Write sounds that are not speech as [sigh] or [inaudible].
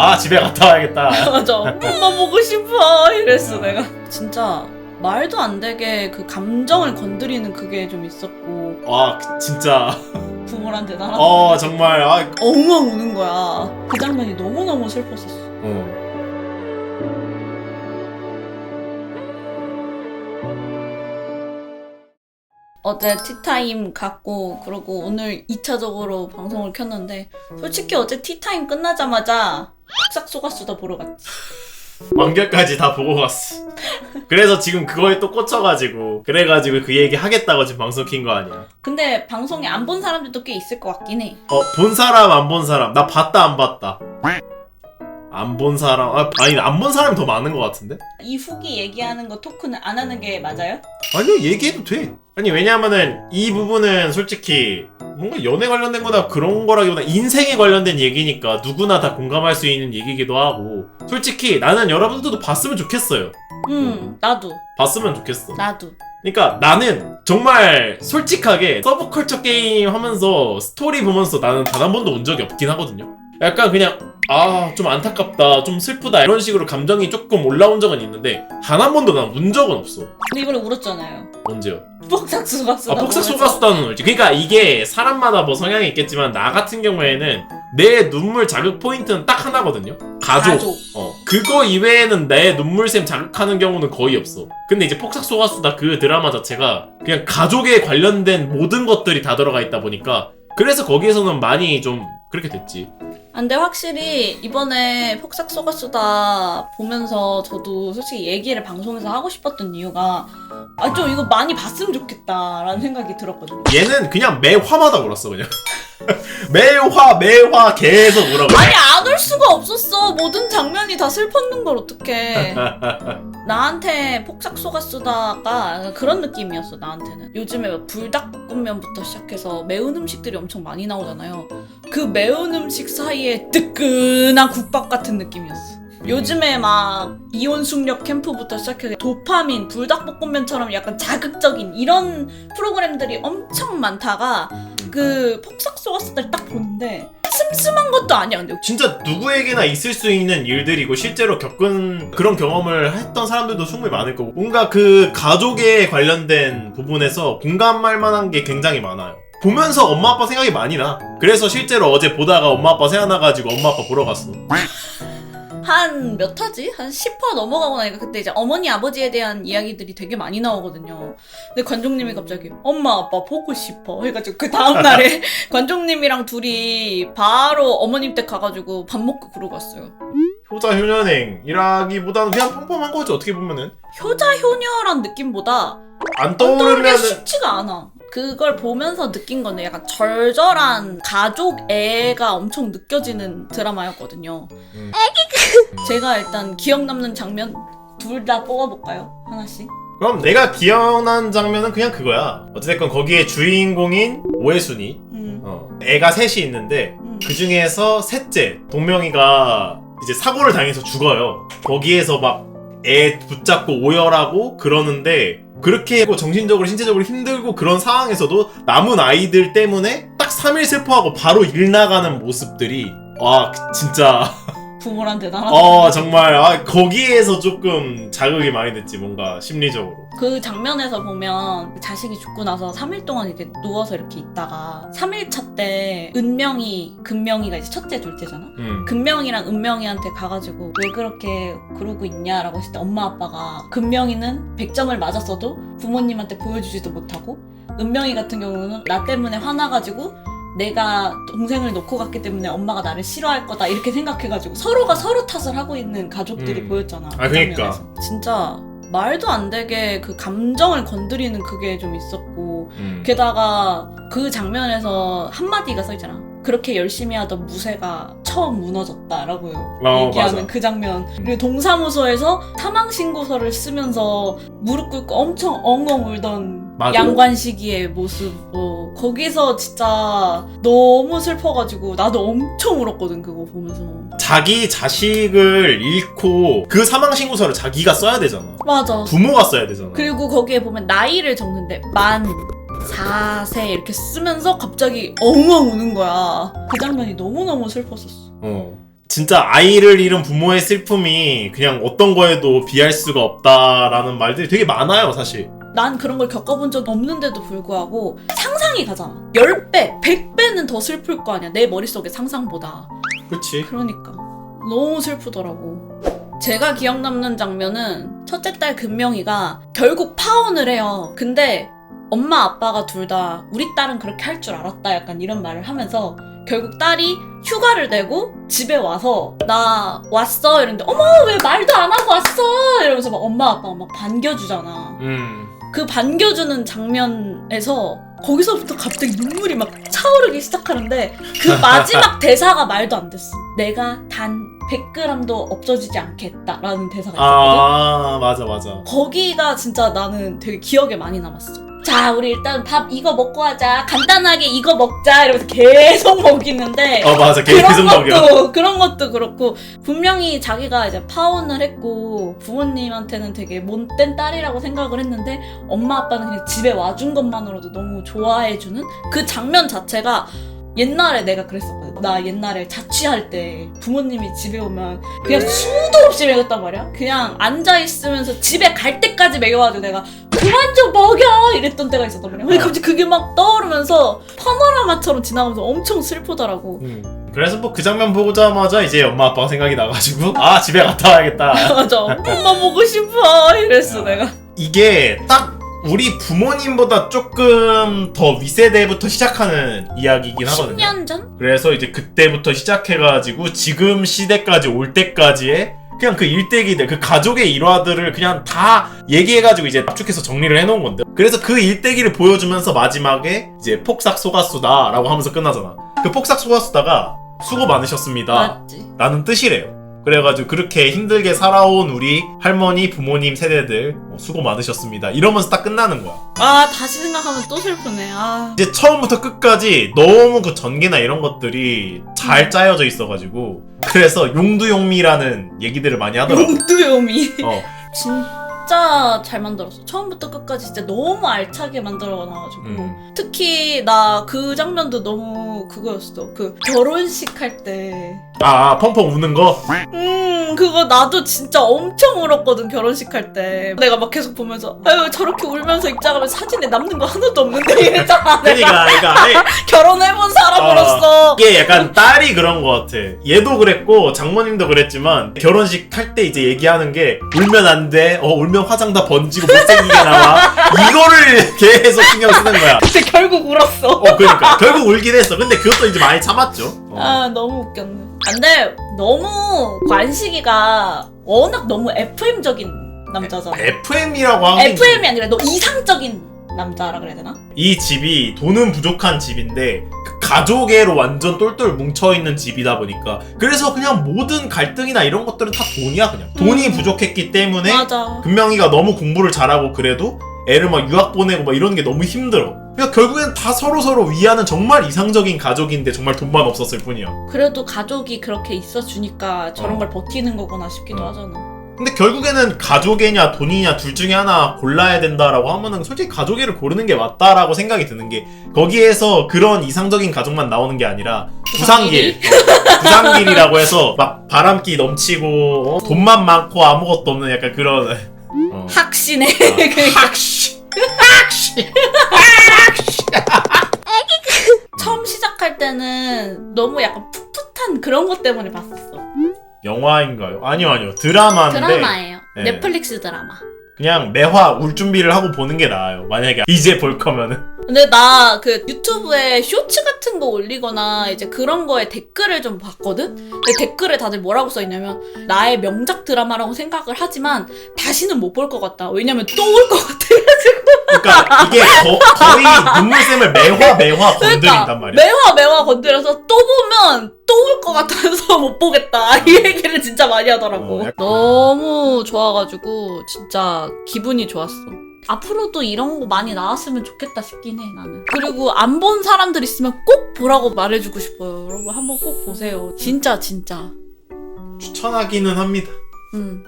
아 집에 갔다 와야겠다. [laughs] 맞아. 엄마 보고 싶어. 이랬어 아. 내가. 진짜 말도 안 되게 그 감정을 건드리는 그게 좀 있었고 와 진짜 부모한테 나랑 어 정말 아 엉엉 우는 거야. 그 장면이 너무 너무 슬펐었어. 어. 어제 티타임 갔고 그러고 오늘 2차적으로 방송을 켰는데 솔직히 어제 티타임 끝나자마자 싹 속았수다 보러 갔지. 완결까지 다 보고 갔어. 그래서 지금 그거에 또 꽂혀가지고 그래가지고 그 얘기 하겠다고 지금 방송 킨 거 아니야? 근데 방송에 안 본 사람들도 꽤 있을 것 같긴 해. 어 본 사람 안 본 사람 나 봤다 안 봤다. 안 본 사람 아, 아니 안 본 사람이 더 많은 것 같은데? 이 후기 얘기하는 거 토크는 안 하는 게 맞아요? 아니요 얘기해도 돼. 아니 왜냐하면은 이 부분은 솔직히 뭔가 연애 관련된 거나 그런 거라기보다 인생에 관련된 얘기니까 누구나 다 공감할 수 있는 얘기기도 하고 솔직히 나는 여러분들도 봤으면 좋겠어요. 응, 나도, 봤으면 좋겠어. 나도. 그러니까 나는 정말 솔직하게 서브컬처 게임 하면서 스토리 보면서 나는 단 한 번도 운 적이 없긴 하거든요. 약간 그냥 아 좀 안타깝다 좀 슬프다 이런 식으로 감정이 조금 올라온 적은 있는데 단 한 번도 난 운 적은 없어. 근데 이번에 울었잖아요. 언제요? 폭삭 속았어. 아 폭삭 속았수다는 울지. 그러니까 이게 사람마다 뭐 성향이 있겠지만 나 같은 경우에는 내 눈물 자극 포인트는 딱 하나거든요. 가족. 가족. 어 그거 이외에는 내 눈물샘 자극하는 경우는 거의 없어. 근데 이제 폭삭 속았수다 그 드라마 자체가 그냥 가족에 관련된 모든 것들이 다 들어가 있다 보니까 그래서 거기에서는 많이 좀 그렇게 됐지. 아, 근데 확실히 이번에 폭삭 속았수다 보면서 저도 솔직히 얘기를 방송에서 하고 싶었던 이유가 아 좀 이거 많이 봤으면 좋겠다라는 생각이 들었거든요. 얘는 그냥 매 화마다 울었어 그냥. [laughs] 매화 매화 계속 울어. 아니 안 올 수가 없었어. 모든 장면이 다 슬펐는 걸 어떡해. [laughs] 나한테 폭삭 속았수다가 그런 느낌이었어 나한테는 요즘에 막 불닭볶음면부터 시작해서 매운 음식들이 엄청 많이 나오잖아요 그 매운 음식 사이에 뜨끈한 국밥 같은 느낌이었어 요즘에 막 이온 숙력 캠프부터 시작해서 도파민 불닭볶음면처럼 약간 자극적인 이런 프로그램들이 엄청 많다가 그 폭삭 속았수다를 딱 보는데 슴슴한 것도 아니야 근데 진짜 누구에게나 있을 수 있는 일들이고 실제로 겪은 그런 경험을 했던 사람들도 충분히 많을 거고 뭔가 그 가족에 관련된 부분에서 공감할 만한 게 굉장히 많아요. 보면서 엄마 아빠 생각이 많이 나. 그래서 실제로 어제 보다가 엄마 아빠 생각나가지고 엄마 아빠 보러 갔어. [laughs] 한 몇 화지? 한 10화 넘어가고 나니까 그때 이제 어머니 아버지에 대한 이야기들이 되게 많이 나오거든요. 근데 관종님이 갑자기 엄마 아빠 보고 싶어 해가지고 그 다음 날에 [laughs] 관종님이랑 둘이 바로 어머님 댁 가가지고 밥 먹고 그러고 왔어요. 효자 효년행이라기보다는 그냥 평범한 거지 어떻게 보면은 효자 효녀란 느낌보다 안 떠오르면 쉽지가 않아. 그걸 보면서 느낀 건데 약간 절절한 가족 애가 엄청 느껴지는 드라마였거든요. 음. 제가 일단 기억 남는 장면 둘 다 뽑아볼까요? 하나씩. 그럼 내가 기억난 장면은 그냥 그거야. 어찌됐건 거기에 주인공인 오해순이 음. 어, 애가 셋이 있는데 음. 그 중에서 셋째 동명이가 이제 사고를 당해서 죽어요. 거기에서 막 애 붙잡고 오열하고 그러는데 그렇게 뭐 정신적으로 신체적으로 힘들고 그런 상황에서도 남은 아이들 때문에 딱 3일 슬퍼하고 바로 일 나가는 모습들이 와 진짜 부모란 대단하다. 어 정말 아, 거기에서 조금 자극이 많이 됐지 뭔가 심리적으로 그 장면에서 보면 자식이 죽고 나서 3일 동안 이렇게 누워서 이렇게 있다가 3일 차 때 은명이, 금명이가 이제 첫째, 둘째잖아? 음. 금명이랑 은명이한테 가가지고 왜 그렇게 그러고 있냐라고 했을 때 엄마 아빠가 금명이는 100점을 맞았어도 부모님한테 보여주지도 못하고 은명이 같은 경우는 나 때문에 화나가지고 내가 동생을 놓고 갔기 때문에 엄마가 나를 싫어할 거다 이렇게 생각해가지고 서로가 서로 탓을 하고 있는 가족들이 음. 보였잖아. 아, 그 그러니까. 장면에서. 진짜 말도 안 되게 그 감정을 건드리는 그게 좀 있었고 음. 게다가 그 장면에서 한마디가 써있잖아. 그렇게 열심히 하던 무쇠가 처음 무너졌다라고 어, 얘기하는 맞아. 그 장면. 그리고 동사무소에서 사망신고서를 쓰면서 무릎 꿇고 엄청 엉엉 울던 맞아. 양관식이의 모습. 어, 거기서 진짜 너무 슬퍼가지고 나도 엄청 울었거든, 그거 보면서. 자기 자식을 잃고 그 사망 신고서를 자기가 써야 되잖아. 맞아. 부모가 써야 되잖아. 그리고 거기에 보면 나이를 적는데 만 4세 이렇게 쓰면서 갑자기 엉엉 우는 거야. 그 장면이 너무너무 슬펐었어. 어. 진짜 아이를 잃은 부모의 슬픔이 그냥 어떤 거에도 비할 수가 없다라는 말들이 되게 많아요, 사실. 난 그런 걸 겪어본 적이 없는데도 불구하고 상상이 가잖아. 10배, 100배는 더 슬플 거 아니야. 내 머릿속에 상상보다. 그렇지. 그러니까 너무 슬프더라고. 제가 기억 남는 장면은 첫째 딸 금명이가 결국 파혼을 해요. 근데 엄마 아빠가 둘 다 우리 딸은 그렇게 할 줄 알았다 약간 이런 말을 하면서 결국 딸이 휴가를 내고 집에 와서 나 왔어 이러는데 어머 왜 말도 안 하고 왔어 이러면서 막 엄마 아빠가 막 반겨주잖아. 음. 그 반겨주는 장면에서 거기서부터 갑자기 눈물이 막 차오르기 시작하는데 그 [laughs] 마지막 대사가 말도 안 됐어. 내가 단 100g도 없어지지 않겠다라는 대사가 있었거든. 아, 맞아, 맞아. 거기가 진짜 나는 되게 기억에 많이 남았어. 자, 우리 일단 밥 이거 먹고 하자. 간단하게 이거 먹자. 이러면서 계속 먹이는데 어, 맞아. 그런 계속 먹여. 것도 그런 것도 그렇고 분명히 자기가 이제 파혼을 했고 부모님한테는 되게 못된 딸이라고 생각을 했는데 엄마 아빠는 그냥 집에 와준 것만으로도 너무 좋아해주는 그 장면 자체가 옛날에 내가 그랬었거든. 나 옛날에 자취할 때 부모님이 집에 오면 그냥 수도 없이 먹였단 말이야. 그냥 앉아 있으면서 집에 갈 때까지 먹여가지고 내가 그만 좀 먹여 이랬던 때가 말이야. 근데 갑자기 그게 막 떠오르면서 파노라마처럼 지나가면서 엄청 슬프더라고. 음. 그래서 뭐 그 장면 보자마자 이제 엄마 아빠가 생각이 나가지고 [laughs] 아 집에 갔다 와야겠다. [laughs] 맞아. 엄마 보고 싶어. 이랬어 야. 내가. 이게 딱 우리 부모님보다 조금 더 위세대부터 시작하는 이야기이긴 하거든요. 10년 전? 그래서 이제 그때부터 시작해가지고 지금 시대까지 올 때까지의 그냥 그 일대기들, 그 가족의 일화들을 그냥 다 얘기해가지고 이제 압축해서 정리를 해놓은 건데. 그래서 그 일대기를 보여주면서 마지막에 이제 폭삭 속았수다라고 하면서 끝나잖아. 그 폭삭 속았수다가 수고 많으셨습니다. 맞지. 라는 뜻이래요. 그래가지고 그렇게 힘들게 살아온 우리 할머니, 부모님 세대들 어, 수고 많으셨습니다. 이러면서 딱 끝나는 거야. 아 다시 생각하면 또 슬프네. 아. 이제 처음부터 끝까지 너무 그 전개나 이런 것들이 잘 짜여져 있어가지고 그래서 용두용미라는 얘기들을 많이 하더라고. 용두요미. 어, [laughs] 진짜 잘 만들었어. 처음부터 끝까지 진짜 너무 알차게 만들어놔가지고. 음. 특히 나 그 장면도 너무 그거였어. 그 결혼식 할 때. 아, 아, 펑펑 우는 거. 음, 그거 나도 진짜 엄청 울었거든, 결혼식 할 때. 내가 막 계속 보면서, 아유, 저렇게 울면서 입장하면 사진에 남는 거 하나도 없는데, [laughs] 이랬잖아. 내가 그러니까, 그러니까 아니, [laughs] 결혼해본 사람으로서. 이게 약간 딸이 그런 것 같아. 얘도 그랬고 장모님도 그랬지만 결혼식 할때 이제 얘기하는 게 울면 안 돼. 어 울면 화장 다 번지고 못생기게 나와. 이거를 [laughs] 계속 신경 쓰는 거야. 근데 결국 울었어. 어 그러니까 결국 울긴 했어. 근데 그것도 이제 많이 참았죠. 어. 아, 너무 웃겼네. 근데 너무 관식이가 워낙 너무 FM적인 남자잖아. FM이라고 하는 게 FM이 아니라 너무 이상적인 남자라 그래야 되나? 이 집이 돈은 부족한 집인데 그 가족애로 완전 똘똘 뭉쳐 있는 집이다 보니까 그래서 그냥 모든 갈등이나 이런 것들은 다 돈이야 그냥 돈이 음. 부족했기 때문에 맞아. 금명이가 너무 공부를 잘하고 그래도 애를 막 유학 보내고 막 이런 게 너무 힘들어. 그러니까 결국엔 다 서로 서로 위하는 정말 이상적인 가족인데 정말 돈만 없었을 뿐이야. 그래도 가족이 그렇게 있어주니까 저런 어. 걸 버티는 거구나 싶기도 어. 하잖아. 근데 결국에는 가족애냐 돈이냐 둘 중에 하나 골라야 된다라고 하면은 솔직히 가족애를 고르는 게 맞다라고 생각이 드는 게 거기에서 그런 이상적인 가족만 나오는 게 아니라 부상길 어, 부상길이라고 해서 막 바람기 넘치고 어, 돈만 많고 아무것도 없는 약간 그런 어. 학신의 [laughs] 아, 학시 처음 시작할 때는 너무 약간 풋풋한 그런 것 때문에 봤었어. 영화인가요? 아니요 아니요 드라마인데 드라마예요. 네. 넷플릭스 드라마. 그냥 매화 울 준비를 하고 보는 게 나아요. 만약에 이제 볼 거면은 근데 나 그 유튜브에 쇼츠 같은 거 올리거나 이제 그런 거에 댓글을 좀 봤거든? 근데 댓글에 다들 뭐라고 써있냐면 나의 명작 드라마라고 생각을 하지만 다시는 못 볼 것 같다. 왜냐면 또 올 것 같아. [laughs] 그 러니까 이게 거, 의 눈물샘을 매화 매화 건드린단 말이야. 매화 매화 건드려서 또 보면 또 올 것 같아서 [laughs] 못 보겠다. 이 얘기를 진짜 많이 하더라고. 어, 약간- 너무 좋아가지고 진짜 기분이 좋았어. 앞으로도 이런 거 많이 나왔으면 좋겠다 싶긴 해 나는. 그리고 안 본 사람들 있으면 꼭 보라고 말해주고 싶어요. 여러분 한번 꼭 보세요. 진짜 진짜. 추천하기는 합니다. 음.